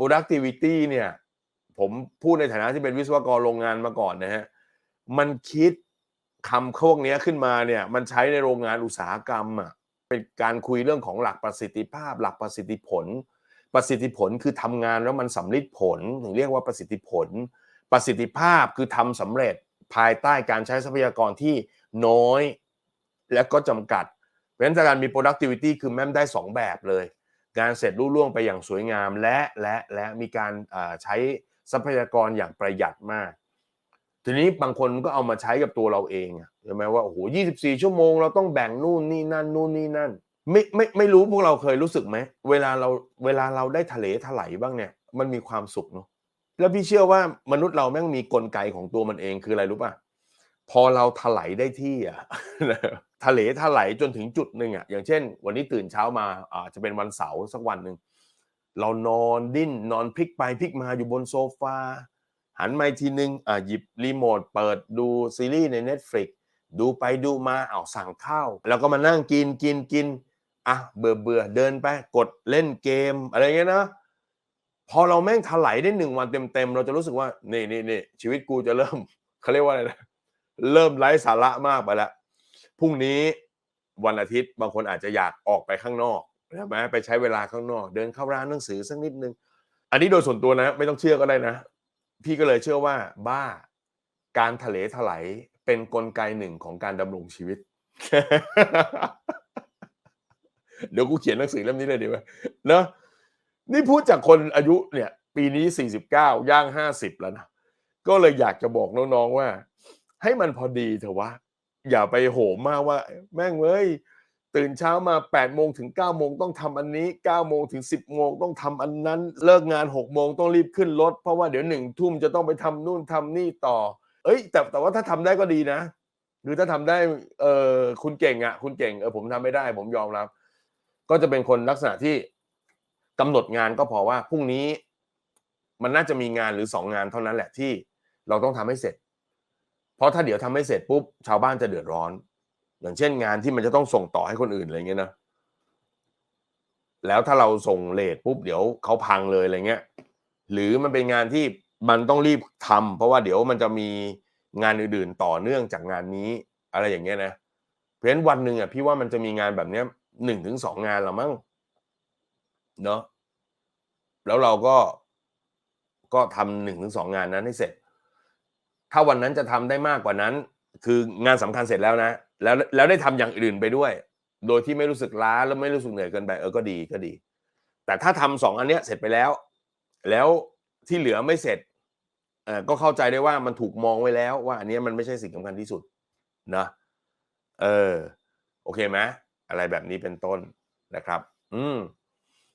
productivity เนี่ย ผมพูดในฐานะที่เป็นวิศวกรโรงงานมาก่อนนะฮะ มันคิดคำพวกนี้ขึ้นมาเนี่ย มันใช้ในโรงงานอุตสาหกรรมอะ เป็นการคุยเรื่องของหลักประสิทธิภาพ หลักประสิทธิผล ประสิทธิผลคือทำงานแล้วมันสำลิดผล ถึงเรียกว่าประสิทธิผล ประสิทธิภาพคือทำสำเร็จภายใต้การใช้ทรัพยากรที่น้อย และก็จำกัด เพราะฉะนั้นการมี productivity คือแม่มได้ 2 แบบเลย งานเสร็จรุ่ล่วงไปอย่างสวยงามและและและมีการใช้ทรัพยากรอย่างประหยัดมาก ทีนี้บางคนก็เอามาใช้กับตัวเราเองใช่ไหมว่าโอ้โห24ชั่วโมงเราต้องแบ่งนู่นนี่นั่นนู่นนี่นั่น ไม่ไม่ไม่รู้พวกเราเคยรู้สึกไหมเวลาเราเวลาเราได้ทะเลถลายบ้างเนี่ยมันมีความสุขเนาะแล้วพี่เชื่อว่ามนุษย์เราแม่งมีกลไกของตัวมันเองคืออะไรรู้ป่ะพอเราถลายได้ที่อะ ทะเลถลายจนถึงจุดหนึ่งอะอย่างเช่น วันนี้ตื่นเช้ามาอ่าจะเป็นวันเสาร์สักวันหนึ่งเรานอนดิ้นนอนพลิกไปพลิกมาอยู่บนโซฟาหันมาอีกทีนึงอ่าหยิบรีโมทเปิดดูซีรีส์ใน Netflix ดูไปดูมาอ้าวสั่งข้าว แล้วก็มานั่งกินกินกินอะเบื่อเบื่อเดินไปกดเล่นเกมอะไรเงี้ยนะพอเราแม่งถลายได้หนึ่งวันเต็มๆ เราจะรู้สึกว่า นี่นี่นี่ชีวิตกูจะเริ่มเขาเรียกว่าอะไรนะเริ่มไร้สาระมากไปแล้ว พรุ่งนี้วันอาทิตย์บางคนอาจจะอยากออกไปข้างนอกใช่ไหมไปใช้เวลาข้างนอก เดินเข้าร้านหนังสือสักนิดนึง อันนี้โดยส่วนตัวนะ ไม่ต้องเชื่อก็ได้นะ พี่ก็เลยเชื่อว่าบ้าการทะเลถลายเป็นนกลไกหนึ่งของการดำรงชีวิต เดี๋ยวกูเขียนหนังสือเล่มนี้เลยดีไหมเนอะนี่พูดจากคนอายุเนี่ย ปีนี้ 49 ย่าง 50 แล้วนะ ก็เลยอยากจะบอกน้องๆว่า ให้มันพอดีเถอะวะ อย่าไปโหมมากว่า แม่งเว้ยตื่นเช้ามา8โมงถึง9โมงต้องทำอันนี้9โมงถึง 10โมงต้องทำอันนั้น เลิกงาน6โมงต้องรีบขึ้นรถ เพราะว่าเดี๋ยวหนึ่งทุ่มจะต้องไปทำนู่นทำนี่ต่อ เอ้ย แต่แต่ว่าถ้าทำได้ก็ดีนะ หรือถ้าทำได้เออคุณเก่งอะ คุณเก่งเออผมทำไม่ได้ ผมยอมรับ ก็จะเป็นคนลักษณะที่กำหนดงานก็พอว่าพรุ่งนี้ มันน่าจะมีงานหรือสองงานเท่านั้นแหละที่เราต้องทำให้เสร็จ เพราะถ้าเดี๋ยวทำไม่เสร็จปุ๊บชาวบ้านจะเดือดร้อน อย่างเช่นงานที่มันจะต้องส่งต่อให้คนอื่นอะไรเงี้ยนะแล้วถ้าเราส่งเลทปุ๊บเดี๋ยวเขาพังเลยอะไรเงี้ยหรือมันเป็นงานที่มันต้องรีบทำเพราะว่าเดี๋ยวมันจะมีงานอื่นๆต่อเนื่องจากงานนี้อะไรอย่างเงี้ยนะเพราะฉะนั้นวันหนึ่งอะพี่ว่ามันจะมีงานแบบเนี้ยหนึ่งถึงสองงานละมั้งเนาะแล้วเราก็ก็ทำหนึ่งถึงสองงานนั้นให้เสร็จ ถ้าวันนั้นจะทำได้มากกว่านั้น คืองานสำคัญเสร็จแล้วนะ แล้วแล้วได้ทำอย่างอื่นไปด้วย โดยที่ไม่รู้สึกล้าแล้วไม่รู้สึกเหนื่อยเกินไปเออก็ดีก็ดี แต่ถ้าทำสองอันเนี้ยเสร็จไปแล้ว แล้วที่เหลือไม่เสร็จเออก็เข้าใจได้ว่ามันถูกมองไว้แล้วว่าอันนี้มันไม่ใช่สิ่งสำคัญที่สุดนะเออโอเคไหมอะไรแบบนี้เป็นต้นนะครับ อืม